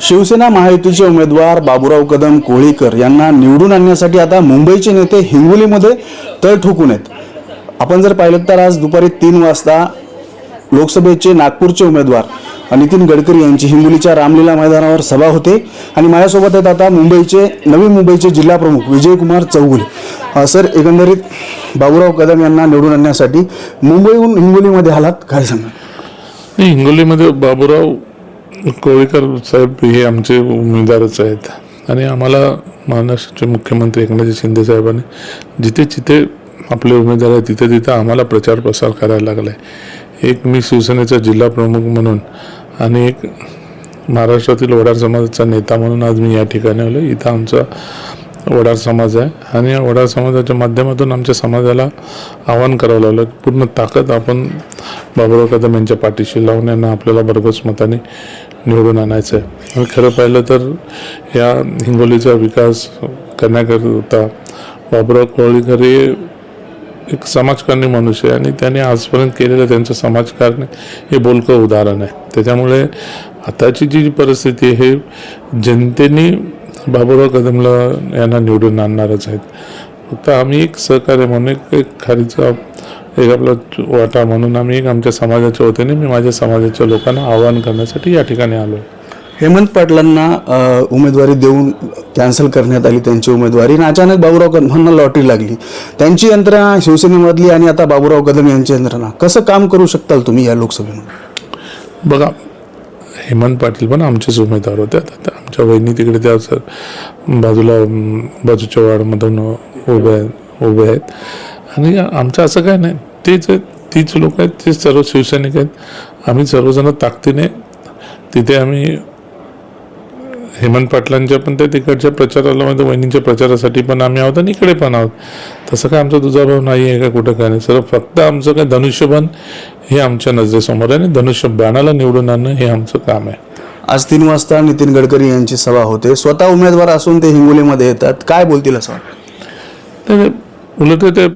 शिवसेना महायुतीचे उमेदवार बाबुराव कदम कोळीकर यांना निवडून आणण्यासाठी आता मुंबईचे नेते हिंगोलीमध्ये तळ ठोकून आहेत. आपण जर पाहिलं तर आज दुपारी तीन वाजता लोकसभेचे नागपूरचे उमेदवार नितीन गडकरी यांची हिंगोलीच्या रामलीला मैदानावर सभा होते आणि माझ्यासोबत आहेत आता मुंबईचे नवी मुंबईचे जिल्हा प्रमुख विजयकुमार चौगुले. सर एकंदरीत बाबुराव कदम यांना निवडून आणण्यासाठी मुंबईहून हिंगोलीमध्ये आलात काय सांगा हिंगोलीमध्ये बाबुराव कोळीकर साहेब हे आमचे उमेदवारच आहेत. आणि आम्हाला महाराष्ट्राचे मुख्यमंत्री एकनाथ शिंदे साहेबांनी जिथे जिथे आपले उमेदवार आहेत तिथे तिथे आम्हाला प्रचार प्रसार करायला लागला आहे एक मी शिवसेनेचा जिल्हा प्रमुख म्हणून आणि एक महाराष्ट्रातील वडार समाजाचा नेता म्हणून आज मी या ठिकाणी आलो इथं आमचा वडार समाज आहे. आणि या वडार समाजाच्या माध्यमातून आमच्या समाजाला आवाहन करावं लागलं. की पूर्ण ताकद आपण बाबुराव कदम यांच्या पाठीशी लावून यांना आपल्याला भरघोस मताने निवडून आणायचं आहे. आणि खरं पाहिलं तर या हिंगोलीचा विकास करण्याकरता बाबुराव कोळीकर हे एक समाजकारणी मनुष्य आहे आणि त्याने आजपर्यंत केलेलं त्यांचं समाजकारण हे बोलकं उदाहरण आहे. त्याच्यामुळे आताची जी परिस्थिती आहे हे जनतेने बाबुराव कदमला यांना निवडून आणणारच आहेत. फक्त आम्ही एक सहकार्य म्हणून एक एक खारीचा एक आपला वाटा म्हणून आम्ही एक आमच्या समाजाच्या वतीने मी माझ्या समाजाच्या लोकांना आवाहन करण्यासाठी या ठिकाणी आलो हेमंत पाटलांना उमेदवारी देऊन कॅन्सल करण्यात आली त्यांची उमेदवारी. आणि अचानक बाबूराव कदमांना लॉटरी लागली. त्यांची यंत्रणा शिवसेनेमधली आणि आता बाबूराव कदम यांची यंत्रणा. कसं काम करू शकताल तुम्ही या लोकसभेमध्ये? बघा हेमंत पाटील पण आमचेच उमेदवार होते. आता आमच्या वहिनी तिकडे त्या सर बाजूला बाजूच्या वाडमधून उभे उभे आहेत. आणि आमचं असं काय नाही तेच आहेत तीच लोक आहेत ते सर्व शिवसैनिक आहेत. आम्ही सर्वजण ताकदीने तिथे आम्ही हेमंत पाटलांच्या पण त्या तिकडच्या प्रचाराला म्हणजे वहिनींच्या प्रचारासाठी पण आम्ही आहोत आणि इकडे पण आहोत. तसं काय आमचा दुजाभाव नाही आहे का कुठं काय नाही. सर्व फक्त आमचं काय धनुष्यबाण हे आमच्या नजरेसमोर आहे आणि धनुष्यबाणाला निवडून आणणं हे आमचं काम आहे. आज तीन वाजता नितीन गडकरी यांची सभा होते. स्वतः उमेदवार असून ते हिंगोलीमध्ये येतात. काय बोलतील असं वाटतं? तर उलट ते